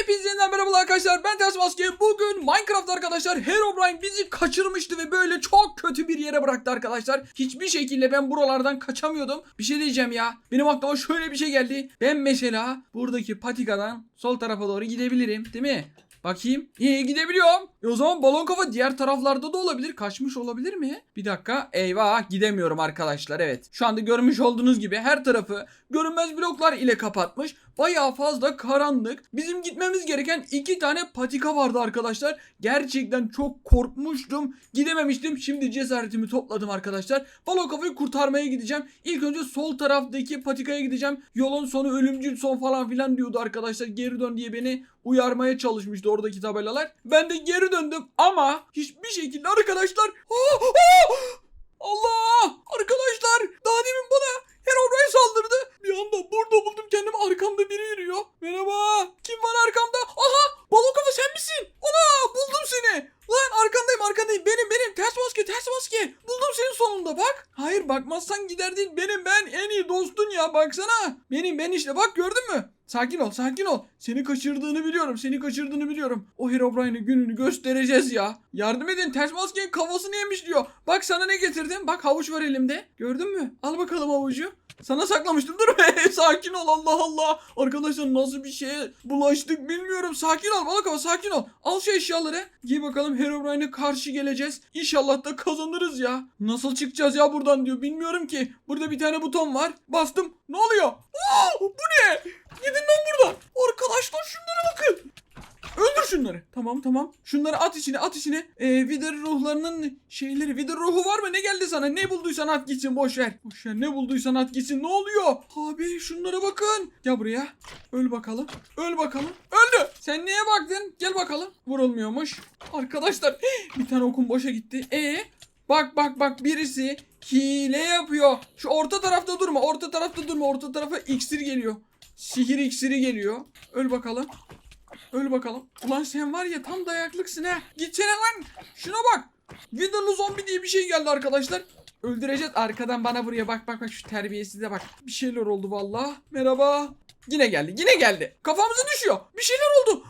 Hepinize yeniden merhabalar arkadaşlar. Ben Ters. Bugün Minecraft arkadaşlar Herobrine bizi kaçırmıştı ve böyle çok kötü bir yere bıraktı arkadaşlar. Hiçbir şekilde ben buralardan kaçamıyordum. Bir şey diyeceğim ya. Benim aklıma şöyle bir şey geldi. Ben mesela buradaki patikadan sol tarafa doğru gidebilirim. Değil mi? Bakayım. İyi gidebiliyorum. E o zaman balon kafa diğer taraflarda da olabilir. Kaçmış olabilir mi? Bir dakika. Eyvah gidemiyorum arkadaşlar. Evet. Şu anda görmüş olduğunuz gibi her tarafı görünmez bloklar ile kapatmış. Bayağı fazla karanlık. Bizim gitmemiz gereken iki tane patika vardı arkadaşlar. Gerçekten çok korkmuştum. Gidememiştim. Şimdi cesaretimi topladım arkadaşlar. Balon kafayı kurtarmaya gideceğim. İlk önce sol taraftaki patikaya gideceğim. Yolun sonu ölümcül son falan filan diyordu arkadaşlar. Geri dön diye beni uyarmaya çalışmıştı oradaki tabelalar. Ben de geri döndüm ama hiçbir şekilde arkadaşlar! Allah! Arkadaşlar daha demin bana Herobrine saldırdı. Bir anda burada buldum kendimi arkamda biri yürüyor. Merhaba. Kim var arkamda? Aha! Balon kafa sen misin? Ana! Buldum seni. Lan arkandayım arkandayım. Benim benim. Ters maske ters maske. Buldum seni sonunda bak. Hayır bakmazsan gider değil. Benim ben en iyi dostun ya baksana. Benim ben işte bak gördün mü? Sakin ol sakin ol. Seni kaçırdığını biliyorum. Seni kaçırdığını biliyorum. O Herobrine'e gününü göstereceğiz ya. Yardım edin ters maskenin kafasını yemiş diyor. Bak sana ne getirdim. Bak havuç var elimde. Gördün mü? Al bakalım havucu. Sana saklamıştım. Dur. Sakin ol Allah Allah. Arkadaşlar nasıl bir şeye bulaştık bilmiyorum. Sakin ol balık hava sakin ol. Al şu eşyaları. Giy bakalım Herobrine'e karşı geleceğiz. İnşallah da kazanırız ya. Nasıl çıkacağız ya buradan diyor. Bilmiyorum ki. Burada bir tane buton var. Bastım. Ne oluyor? Aa, bu ne? Gidin lan buradan. Arkadaşlar şunlara bakın. Öldür şunları. Tamam tamam. Şunları at içine at içine. Ee, Wither ruhlarının şeyleri. Wither ruhu var mı? Ne geldi sana? Ne bulduysan at gitsin. Boş ver. Boş ver. Ne bulduysan at gitsin. Ne oluyor? Abi şunlara bakın. Gel buraya. Öl bakalım. Öl bakalım. Öldü. Sen neye baktın? Gel bakalım. Vurulmuyormuş. Arkadaşlar bir tane okum boşa gitti. E bak bak bak birisi hile yapıyor. Şu orta tarafta durma. Orta tarafta durma. Orta tarafa iksir geliyor. Sihir iksiri geliyor. Öl bakalım. Öl bakalım. Ulan sen var ya tam dayaklıksın ha. Gitsene lan. Şuna bak. Witherlı zombi diye bir şey geldi arkadaşlar. Öldüreceğiz. Arkadan bana buraya bak bak bak şu terbiyesize bak. Bir şeyler oldu valla. Merhaba. Yine geldi. Yine geldi. Kafamıza düşüyor. Bir şeyler oldu.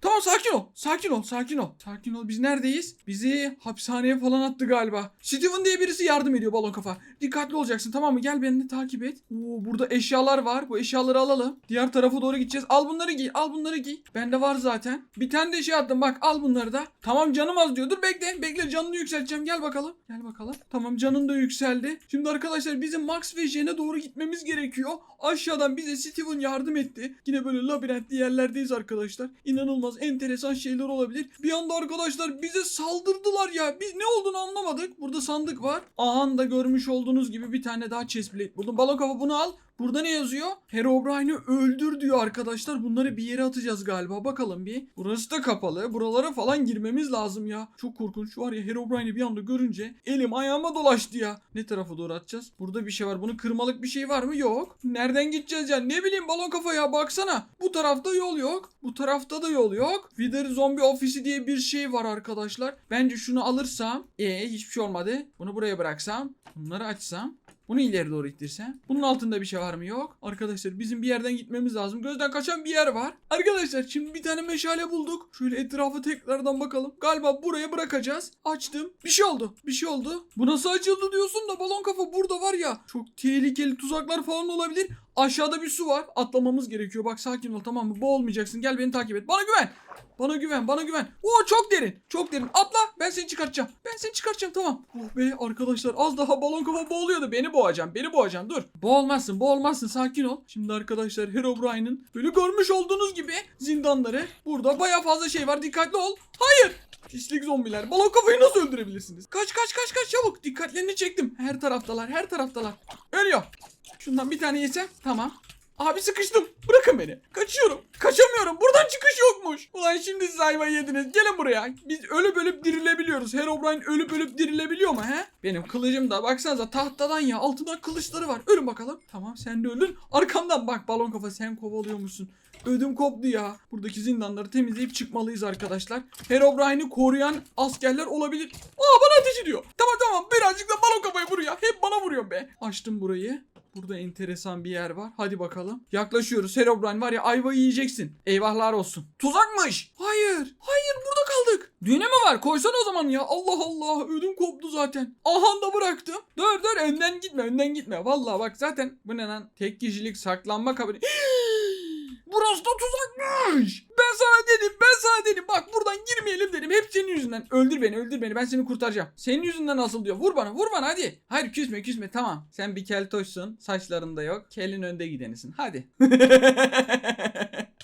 Tamam sakin ol. Sakin ol. Sakin ol. Sakin ol. Biz neredeyiz? Bizi hapishaneye falan attı galiba. Steven diye birisi yardım ediyor balon kafa. Dikkatli olacaksın tamam mı? Gel beni de takip et. Oo, burada eşyalar var. Bu eşyaları alalım. Diğer tarafa doğru gideceğiz. Al bunları giy. Al bunları giy. Bende var zaten. Bir tane de şey attım. Bak al bunları da. Tamam canım az diyor. Dur bekle. Bekle canını yükselteceğim. Gel bakalım. Gel bakalım. Tamam canın da yükseldi. Şimdi arkadaşlar bizim Max ve Jen'e doğru gitmemiz gerekiyor. Aşağıdan bize Steven yardım etti. Yine böyle labirentli yerlerdeyiz arkadaşlar. İnanılmaz enteresan şeyler olabilir. Bir anda arkadaşlar bize saldırdılar ya. Biz ne olduğunu anlamadık. Burada sandık var. Anda görmüş olduğunuz gibi bir tane daha chestplate buldum. Balon kafa bunu al. Burada ne yazıyor? Herobrine'i öldür diyor arkadaşlar. Bunları bir yere atacağız galiba. Bakalım bir. Burası da kapalı. Buralara falan girmemiz lazım ya. Çok korkunç. Var ya Herobrine'i bir anda görünce elim ayağıma dolaştı ya. Ne tarafa doğru atacağız? Burada bir şey var. Bunun kırmalık bir şey var mı? Yok. Nereden gideceğiz ya? Ne bileyim balon kafa ya baksana. Bu tarafta yol yok. Bu tarafta da yol yok. Wither zombi ofisi diye bir şey var arkadaşlar. Bence şunu alırsam. E hiçbir şey olmadı. Bunu buraya bıraksam. Bunları açsam. Bunu ileri doğru ittirsem. Bunun altında bir şey var mı? Yok. Arkadaşlar bizim bir yerden gitmemiz lazım. Gözden kaçan bir yer var. Arkadaşlar şimdi bir tane meşale bulduk. Şöyle etrafa tekrardan bakalım. Galiba buraya bırakacağız. Açtım. Bir şey oldu. Bir şey oldu. Bu nasıl açıldı diyorsun da balon kafa burada var ya. Çok tehlikeli tuzaklar falan olabilir. Aşağıda bir su var. Atlamamız gerekiyor. Bak sakin ol tamam mı? Boğulmayacaksın. Gel beni takip et. Bana güven. Bana güven, bana güven. Oo çok derin. Çok derin. Atla. Ben seni çıkartacağım. Ben seni çıkartacağım tamam. Oh be arkadaşlar az daha balon kafa boğuluyordu. Beni boğacaksın. Beni boğacaksın. Dur. Boğulmazsın. Boğulmazsın. Sakin ol. Şimdi arkadaşlar Herobrine'in böyle görmüş olduğunuz gibi zindanları. Burada baya fazla şey var. Dikkatli ol. Hayır. Pislik zombiler. Balon kafayı nasıl öldürebilirsiniz? Kaç kaç kaç kaç çabuk. Dikkatlerini çektim. Her taraftalar. Her taraftalar. Ölüyor. Şundan bir tane yesem. Tamam. Abi sıkıştım. Bırakın beni. Kaçıyorum. Kaçamıyorum. Buradan çıkış yokmuş. Ulan şimdi siz ayvayı yediniz. Gelin buraya. Biz ölüp ölüp dirilebiliyoruz. Herobrine ölüp ölüp dirilebiliyor mu he? Benim kılıcım da baksanıza tahtadan ya. Altında kılıçları var. Ölün bakalım. Tamam sen de öldün. Arkamdan bak balon kafa sen kovalıyormuşsun. Ödüm koptu ya. Buradaki zindanları temizleyip çıkmalıyız arkadaşlar. Herobrine'i koruyan askerler olabilir. Aa bana ateş ediyor. Tamam tamam birazcık da balon kafayı vuruyor. Hep bana vuruyor be. Açtım burayı. Burada enteresan bir yer var. Hadi bakalım. Yaklaşıyoruz. Herobrine var ya ayvayı yiyeceksin. Eyvahlar olsun. Tuzakmış. Hayır. Hayır burada kaldık. Düğüne mi var? Koysana o zaman ya. Allah Allah. Ödüm koptu zaten. Aha da bıraktım. Dur dur önden gitme önden gitme. Vallahi bak zaten bu ne lan? Tek kişilik saklanma kabini. Burası da tuzakmış. Sana dedim ben sana dedim. Bak buradan girmeyelim dedim. Hep senin yüzünden. Öldür beni öldür beni. Ben seni kurtaracağım. Senin yüzünden nasıl diyor. Vur bana vur bana hadi. Hayır küsme küsme tamam. Sen bir keltoşsun. Saçların da yok. Kelin önde gidenisin. Hadi.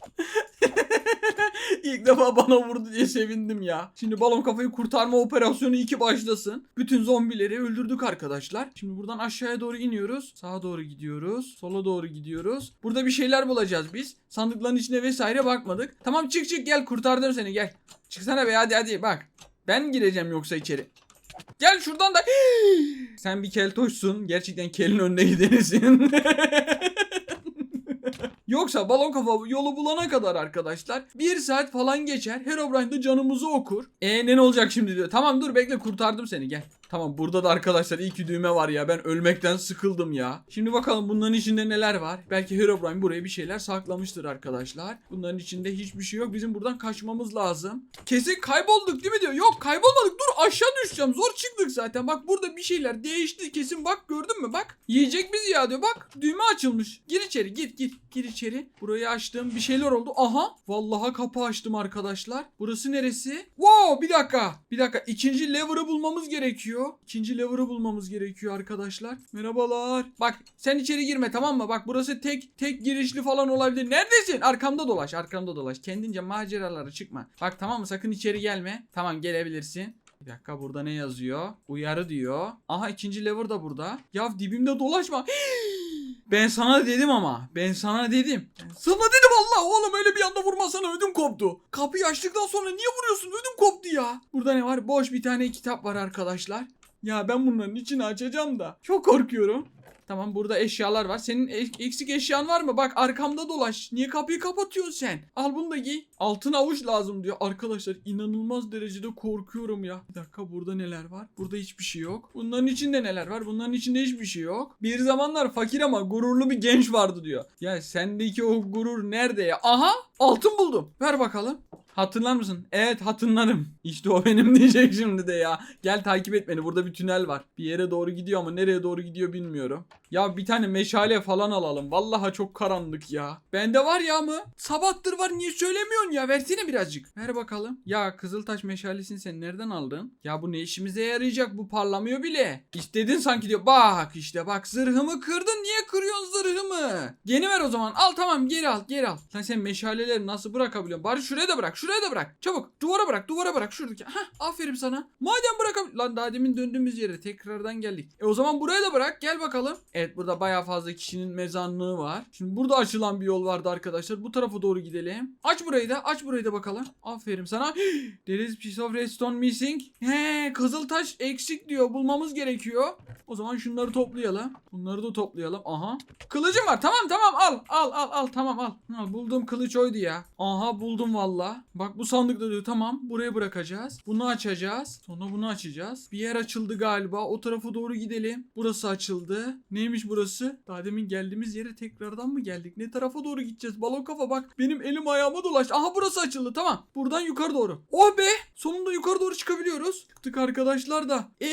İlk defa bana vurdu diye sevindim ya. Şimdi balon kafayı kurtarma operasyonu 2 başlasın. Bütün zombileri öldürdük arkadaşlar. Şimdi buradan aşağıya doğru iniyoruz. Sağa doğru gidiyoruz. Sola doğru gidiyoruz. Burada bir şeyler bulacağız biz. Sandıkların içine vesaire bakmadık. Tamam çık çık gel kurtardım seni gel. Çıksana be hadi hadi bak. Ben gireceğim yoksa içeri. Gel şuradan da. Sen bir keltoşsun. Gerçekten kelin önüne gidenisin. Yoksa balon kafa yolu bulana kadar arkadaşlar bir saat falan geçer. Herobrine de canımızı okur. E ne olacak şimdi diyor. Tamam dur bekle kurtardım seni gel. Tamam burada da arkadaşlar iyi ki düğme var ya. Ben ölmekten sıkıldım ya. Şimdi bakalım bunların içinde neler var. Belki Herobrine buraya bir şeyler saklamıştır arkadaşlar. Bunların içinde hiçbir şey yok. Bizim buradan kaçmamız lazım. Kesin kaybolduk değil mi diyor. Yok kaybolmadık. Dur aşağı düşeceğim. Zor çıktık zaten. Bak burada bir şeyler değişti. Kesin bak gördün mü bak. Yiyecek bizi ya diyor. Bak düğme açılmış. Gir içeri git git. Gir içeri. Burayı açtım. Bir şeyler oldu. Aha. Vallahi kapı açtım arkadaşlar. Burası neresi? Wow bir dakika. Bir dakika. İkinci lever'ı bulmamız gerekiyor. İkinci lever'ı bulmamız gerekiyor arkadaşlar. Merhabalar. Bak sen içeri girme tamam mı? Bak burası tek tek girişli falan olabilir. Neredesin? Arkamda dolaş. Arkamda dolaş. Kendince maceralara çıkma. Bak tamam mı? Sakın içeri gelme. Tamam gelebilirsin. Bir dakika burada ne yazıyor? Uyarı diyor. Aha ikinci lever da burada. Ya dibimde dolaşma. Ben sana dedim ama. Ben sana dedim. Sana dedim Allah oğlum öyle bir anda vurmasana ödüm koptu. Kapıyı açtıktan sonra niye vuruyorsun? Ödüm koptu ya. Burada ne var? Boş bir tane kitap var arkadaşlar. Ya ben bunların içini açacağım da. Çok korkuyorum. Tamam burada eşyalar var. Senin eksik eşyan var mı? Bak arkamda dolaş. Niye kapıyı kapatıyorsun sen? Al bunu da giy. Altın avuç lazım diyor. Arkadaşlar inanılmaz derecede korkuyorum ya. Bir dakika burada neler var? Burada hiçbir şey yok. Bunların içinde neler var? Bunların içinde hiçbir şey yok. Bir zamanlar fakir ama gururlu bir genç vardı diyor. Ya sendeki o gurur nerede ya? Aha altın buldum. Ver bakalım. Hatırlar mısın? Evet hatırlarım. İşte o benim diyecek şimdi de ya. Gel takip et beni. Burada bir tünel var. Bir yere doğru gidiyor ama nereye doğru gidiyor bilmiyorum. Ya bir tane meşale falan alalım. Vallahi çok karanlık ya. Bende var ya mı? Sabahtır var niye söylemiyorsun ya? Versene birazcık. Ver bakalım. Ya Kızıltaş meşalesini sen nereden aldın? Ya bu ne işimize yarayacak? Bu parlamıyor bile. İstedin sanki diyor. Bak işte bak zırhımı kırdın. Niye kırıyorsun zırhımı? Yeni ver o zaman. Al tamam geri al geri al. Lan sen meşaleleri nasıl bırakabiliyorsun? Bari şuraya da bırak. Şuraya da bırak. Çabuk. Duvara bırak. Duvara bırak. Şuradaki. Hah aferin sana. Madem bırakam... Lan daha demin döndüğümüz yere tekrardan geldik. E o zaman buraya da bırak. Gel bakalım. Evet burada bayağı fazla kişinin mezanlığı var. Şimdi burada açılan bir yol vardı arkadaşlar. Bu tarafa doğru gidelim. Aç burayı da. Aç burayı da bakalım. Aferin sana. There is piece of redstone missing. He, kızıltaş eksik diyor. Bulmamız gerekiyor. O zaman şunları toplayalım. Bunları da toplayalım. Aha. Kılıcım var. Tamam tamam al. Al al al tamam al. Ha, bulduğum kılıç oydu ya. Aha buldum valla. Bak bu sandıkta diyor. Tamam buraya bırakacağız. Bunu açacağız. Sonra bunu açacağız. Bir yer açıldı galiba. O tarafa doğru gidelim. Burası açıldı. Neymiş burası? Daha demin geldiğimiz yere tekrardan mı geldik? Ne tarafa doğru gideceğiz? Balon kafa bak. Benim elim ayağıma dolaştı. Aha burası açıldı. Tamam. Buradan yukarı doğru. Oh be. Sonunda yukarı doğru çıkabiliyoruz. Çıktık arkadaşlar da. Ee?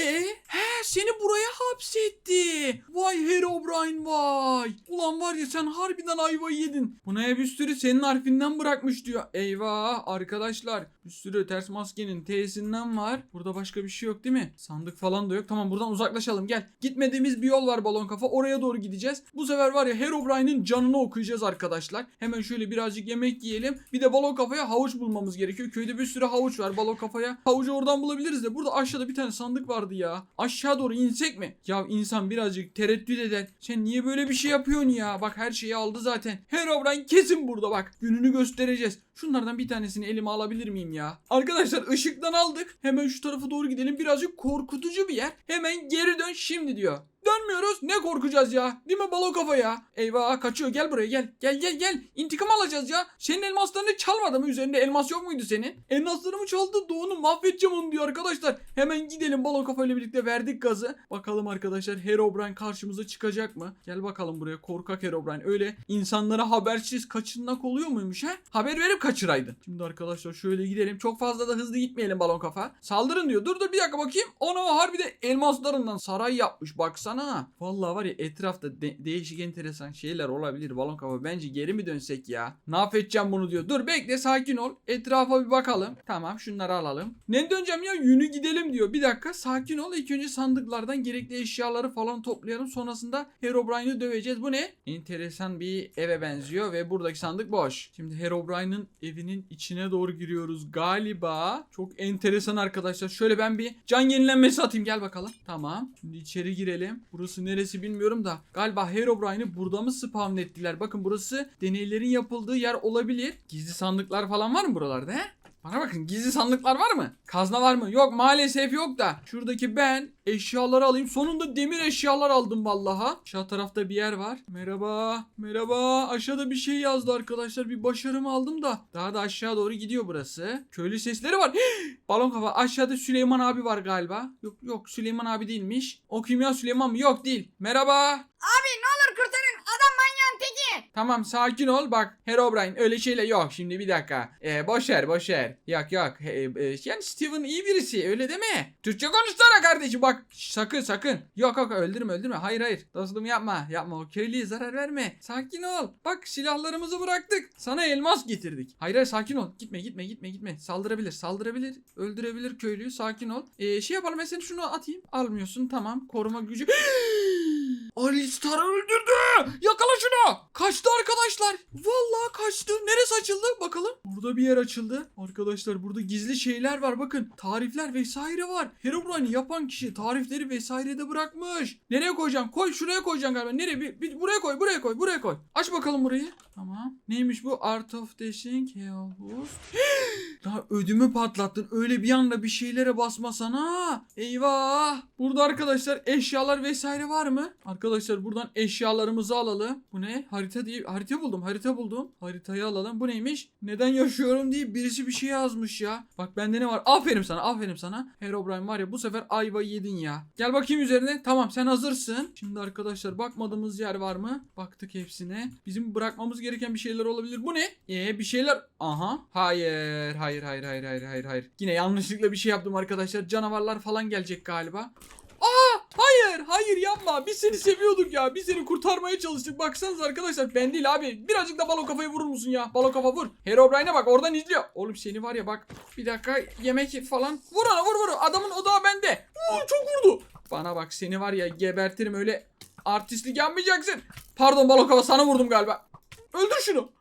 He seni buraya hapsetti. Vay Herobrine vay. Ulan var ya sen harbiden ayvayı yedin. Buna bir sürü senin harfinden bırakmış diyor. Eyvah arkadaşlar. Bir sürü ters maskenin T'sinden var. Burada başka bir şey yok değil mi? Sandık falan da yok. Tamam buradan uzaklaşalım gel. Gitmediğimiz bir yol var balon kafa. Oraya doğru gideceğiz. Bu sefer var ya Herobrine'in canını okuyacağız arkadaşlar. Hemen şöyle birazcık yemek yiyelim. Bir de balon kafaya havuç bulmamız gerekiyor. Köyde bir sürü havuç var balon kafaya. Havucu oradan bulabiliriz de. Burada aşağıda bir tane sandık vardı ya. Aşağı doğru insek mi? Ya insan birazcık tereddüt eder. Sen niye böyle bir şey yapıyorsun ya? Bak her şeyi aldı zaten. Herobrine kesin burada bak. Gününü göstereceğiz. Şunlardan bir tanesini elime alabilir miyim ya? Arkadaşlar ışıktan aldık. Hemen şu tarafa doğru gidelim. Birazcık korkutucu bir yer. Hemen geri dön şimdi diyor. Güvenmiyoruz. Ne korkacağız ya? Değil mi balo kafa ya? Eyvah kaçıyor gel buraya gel. Gel gel gel. İntikam alacağız ya. Senin elmaslarını çalmadı mı? Üzerinde elmas yok muydu senin? Elmaslarımı çaldı. Doğunu mahvedeceğim onu diyor arkadaşlar. Hemen gidelim balo kafa ile birlikte verdik gazı. Bakalım arkadaşlar Herobrine karşımıza çıkacak mı? Gel bakalım buraya korkak Herobrine. Öyle insanlara habersiz kaçırmak oluyor muymuş ha? Haber verip kaçıraydın. Şimdi arkadaşlar şöyle gidelim. Çok fazla da hızlı gitmeyelim balon kafa. Saldırın diyor. Dur dur bir dakika bakayım. Ona harbi de elmaslarından saray yapmış. Baksana. Vallahi var ya etrafta de- değişik enteresan şeyler olabilir balon kafa. Bence geri mi dönsek ya? Ne yapacağım bunu diyor. Dur bekle sakin ol. Etrafa bir bakalım. Tamam şunları alalım. Ne döneceğim ya? Yünü gidelim diyor. Bir dakika sakin ol. İlk önce sandıklardan gerekli eşyaları falan toplayalım. Sonrasında Herobrine'ı döveceğiz. Bu ne? Enteresan bir eve benziyor ve buradaki sandık boş. Şimdi Herobrine'ın evinin içine doğru giriyoruz galiba. Çok enteresan arkadaşlar. Şöyle ben bir can yenilenmesi atayım. Gel bakalım. Tamam. Şimdi içeri girelim. Burası neresi bilmiyorum da. Galiba Herobrine'ı burada mı spawn ettiler? Bakın burası deneylerin yapıldığı yer olabilir. Gizli sandıklar falan var mı buralarda he? Bana bakın gizli sandıklar var mı? Kazma var mı? Yok maalesef yok da. Şuradaki ben eşyaları alayım. Sonunda demir eşyalar aldım vallaha. Aşağı tarafta bir yer var. Merhaba. Merhaba. Aşağıda bir şey yazdı arkadaşlar. Bir başarımı aldım da. Daha da aşağı doğru gidiyor burası. Köylü sesleri var. Balon kafa. Aşağıda Süleyman abi var galiba. Yok yok Süleyman abi değilmiş. O kimya Süleyman mı? Yok değil. Merhaba. Abi ne Tamam sakin ol. Bak Herobrine öyle şeyler yok. Şimdi bir dakika. Ee, boş ver yok yok. He- e, yani Steven iyi birisi öyle deme. Türkçe konuşsana kardeşim. Bak sakın sakın. Yok yok öldürme öldürme. Hayır hayır. Dostum yapma yapma. O köylüye zarar verme. Sakin ol. Bak silahlarımızı bıraktık. Sana elmas getirdik. Hayır hayır sakin ol. Gitme gitme gitme gitme. Saldırabilir saldırabilir. Öldürebilir köylüyü. Sakin ol. Ee, şey yapalım ben seni şunu atayım. Almıyorsun tamam. Koruma gücü Alistar öldürdü. Yakala şunu. Kaçtı arkadaşlar. Vallahi kaçtı. Neresi açıldı? Bakalım. Burada bir yer açıldı. Arkadaşlar burada gizli şeyler var. Bakın tarifler vesaire var. Herobrine'i yapan kişi tarifleri vesaire de bırakmış. Nereye koyacağım? Koy şuraya koyacağım galiba. Nereye? Bir, bir- buraya koy. Buraya koy. Buraya koy. Aç bakalım burayı. Tamam. Neymiş bu? Art of Dashing Health. Ya ödümü patlattın. Öyle bir anda bir şeylere basmasana. Eyvah. Burada arkadaşlar eşyalar vesaire var mı? Arkadaşlar buradan eşyalarımızı alalım. Bu ne? Harita diye harita buldum. Harita buldum. Haritayı alalım. Bu neymiş? Neden yaşıyorum diye birisi bir şey yazmış ya. Bak bende ne var? Aferin sana. Aferin sana. Herobrine var ya bu sefer ayva yedin ya. Gel bakayım üzerine. Tamam sen hazırsın. Şimdi arkadaşlar bakmadığımız yer var mı? Baktık hepsine. Bizim bırakmamız gereken bir şeyler olabilir. Bu ne? Ee bir şeyler. Aha. Hayır. Hayır hayır hayır hayır hayır hayır. Yine yanlışlıkla bir şey yaptım arkadaşlar. Canavarlar falan gelecek galiba. Aa hayır hayır yapma. Biz seni seviyorduk ya. Biz seni kurtarmaya çalıştık. Baksanız arkadaşlar ben değil abi. Birazcık da balon kafayı vurur musun ya? Balon kafa vur. Herobrine'e bak oradan izliyor. Oğlum seni var ya bak bir dakika yemek falan. Vur ona vur vur. Adamın odağı bende. Uu, çok vurdu. Bana bak seni var ya gebertirim öyle artistlik yapmayacaksın. Pardon balon kafa sana vurdum galiba. Öldür şunu.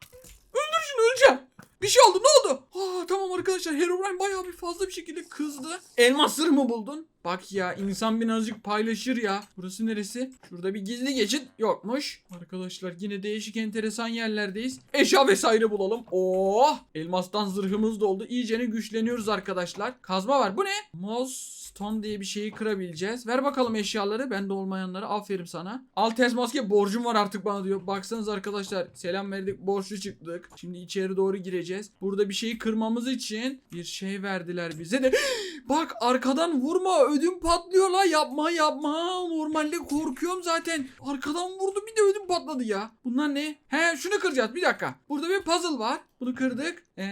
Öldür şunu öleceğim bir şey oldu ne oldu? Aa, tamam arkadaşlar Herobrine bayağı bir fazla bir şekilde kızdı. Elmas sır mı buldun? Bak ya insan birazcık paylaşır ya. Burası neresi? Şurada bir gizli geçit yokmuş. Arkadaşlar yine değişik enteresan yerlerdeyiz. Eşya vesaire bulalım. Oh! Elmastan zırhımız da oldu. İyicene güçleniyoruz arkadaşlar. Kazma var. Bu ne? Mouse Stone diye bir şeyi kırabileceğiz. Ver bakalım eşyaları. Bende olmayanları. Aferin sana. Al test maske borcum var artık bana diyor. Baksanız arkadaşlar selam verdik borçlu çıktık. Şimdi içeri doğru gireceğiz. Burada bir şeyi kırmamız için bir şey verdiler bize de. Bak arkadan vurma ödüm patlıyor la yapma yapma. Normalde korkuyorum zaten. Arkadan vurdu bir de ödüm patladı ya. Bunlar ne? He şunu kıracağız bir dakika. Burada bir puzzle var. Bunu kırdık. Ee,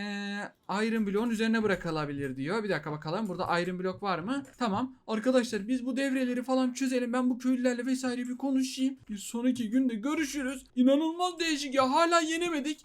Iron bloğun üzerine bırakılabilir diyor. Bir dakika bakalım. Burada Iron blok var mı? Tamam. Arkadaşlar biz bu devreleri falan çözelim. Ben bu köylülerle vesaire bir konuşayım. Bir sonraki günde görüşürüz. İnanılmaz değişik ya. Hala yenemedik.